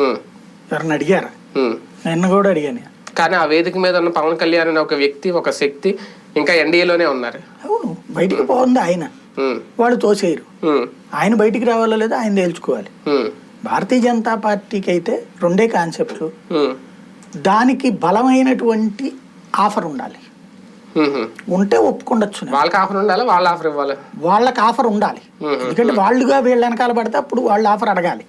ఎవరిని అడిగారా. నిన్న కూడా అడిగాను. కానీ ఆ వేదిక మీద ఉన్న పవన్ కళ్యాణ్ అనే ఒక వ్యక్తి ఒక శక్తి ఇంకా ఎన్డీఏలోనే ఉన్నారు. అవును బయటికి పోతుంది ఆయన. వాళ్ళు తోసేయరు. ఆయన బయటికి రావాలో లేదో ఆయన తేల్చుకోవాలి. భారతీయ జనతా పార్టీకి అయితే రెండే కాన్సెప్ట్లు. దానికి బలమైనటువంటి ఆఫర్ ఉండాలి. ఉంటే ఒప్పుకుండొచ్చు. వాళ్ళకి ఆఫర్ ఉండాలి? వాళ్ళ ఆఫర్ ఇవ్వాలి. వాళ్ళకి ఆఫర్ ఉండాలి. ఎందుకంటే వాళ్ళుగా వీళ్ళ వెనకాల పడితే అప్పుడు వాళ్ళు ఆఫర్ అడగాలి.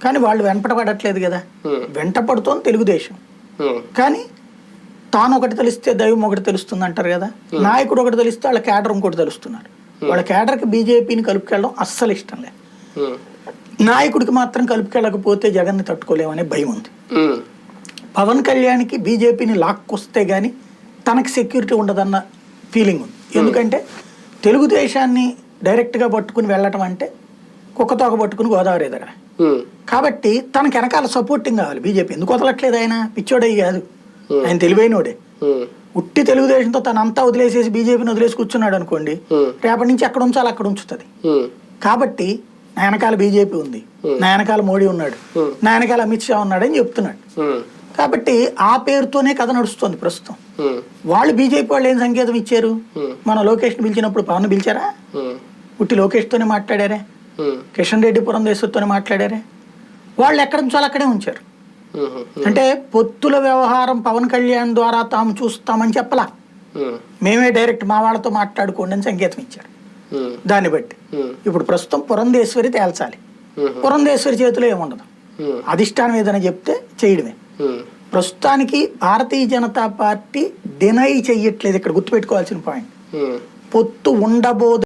కానీ వాళ్ళు వెంట పడట్లేదు కదా. మ్మ్. వెంట పడుతోంది తెలుగుదేశం. కానీ తాను ఒకటి తెలిస్తే దైవం ఒకటి తెలుస్తుంది అంటారు కదా. నాయకుడు ఒకటి తెలిస్తే వాళ్ళ క్యాడర్ ఇంకోటి తెలుస్తున్నారు. వాళ్ళ క్యాడర్కి బీజేపీని కలుపుకెళ్ళడం అస్సలు ఇష్టం లేదు. నాయకుడికి మాత్రం కలుపుకెళ్ళకపోతే జగన్ని తట్టుకోలేమనే భయం ఉంది. పవన్ కళ్యాణ్కి బీజేపీని లాక్కొస్తే గానీ తనకి సెక్యూరిటీ ఉండదన్న ఫీలింగ్ ఉంది. ఎందుకంటే తెలుగుదేశాన్ని డైరెక్ట్గా పట్టుకుని వెళ్ళటం అంటే కుక్కతోక పట్టుకుని గోదావరి ఉమ్, కాబట్టి తనకి వెనకాల సపోర్టింగ్ కావాలి. బీజేపీ ఎందుకు వదలట్లేదు ఆయన? పిచ్చోడయ్యి కాదు. ఆయన తెలివైనోడే. ఉట్టి తెలుగుదేశంతో తను అంతా వదిలేసేసి బీజేపీని వదిలేసి కూర్చున్నాడు అనుకోండి రేపటి నుంచి ఎక్కడ ఉంచాలి అక్కడ ఉంచుతుంది. కాబట్టి నా వెనకాల బీజేపీ ఉంది. నా వెనకాల మోడీ ఉన్నాడు. నా వెనకాల అమిత్ షా ఉన్నాడు అని చెప్తున్నాడు. కాబట్టి ఆ పేరుతోనే కథ నడుస్తుంది ప్రస్తుతం. వాళ్ళు బీజేపీ వాళ్ళు ఏం సంకేతం ఇచ్చారు. మన లోకేష్ని పిలిచినప్పుడు పవన్ పిలిచారా? ఉట్టి లోకేష్తోనే మాట్లాడారే? ఉమ్, కిషన్ రెడ్డి పురంధేశ్వరితోనే మాట్లాడారే? వాళ్ళు ఎక్కడ ఉంచాలో అక్కడే ఉంచారు. అంటే పొత్తుల వ్యవహారం పవన్ కళ్యాణ్ ద్వారా తాము చూస్తామని చెప్పలా. మేమే. డైరెక్ట్ మా వాళ్ళతో మాట్లాడుకోండి అని సంకేతం ఇచ్చారు. దాన్ని బట్టి. ఇప్పుడు ప్రస్తుతం పురంధేశ్వరి తేల్చాలి. పురంధేశ్వరి చేతిలో ఏముండదు? అధిష్టానం ఏదైనా చెప్తే చేయడమే. ప్రస్తుతానికి భారతీయ జనతా పార్టీ డినై చెయ్యట్లేదు ఇక్కడ గుర్తుపెట్టుకోవాల్సిన పాయింట్. పొత్తు ఉండబోదు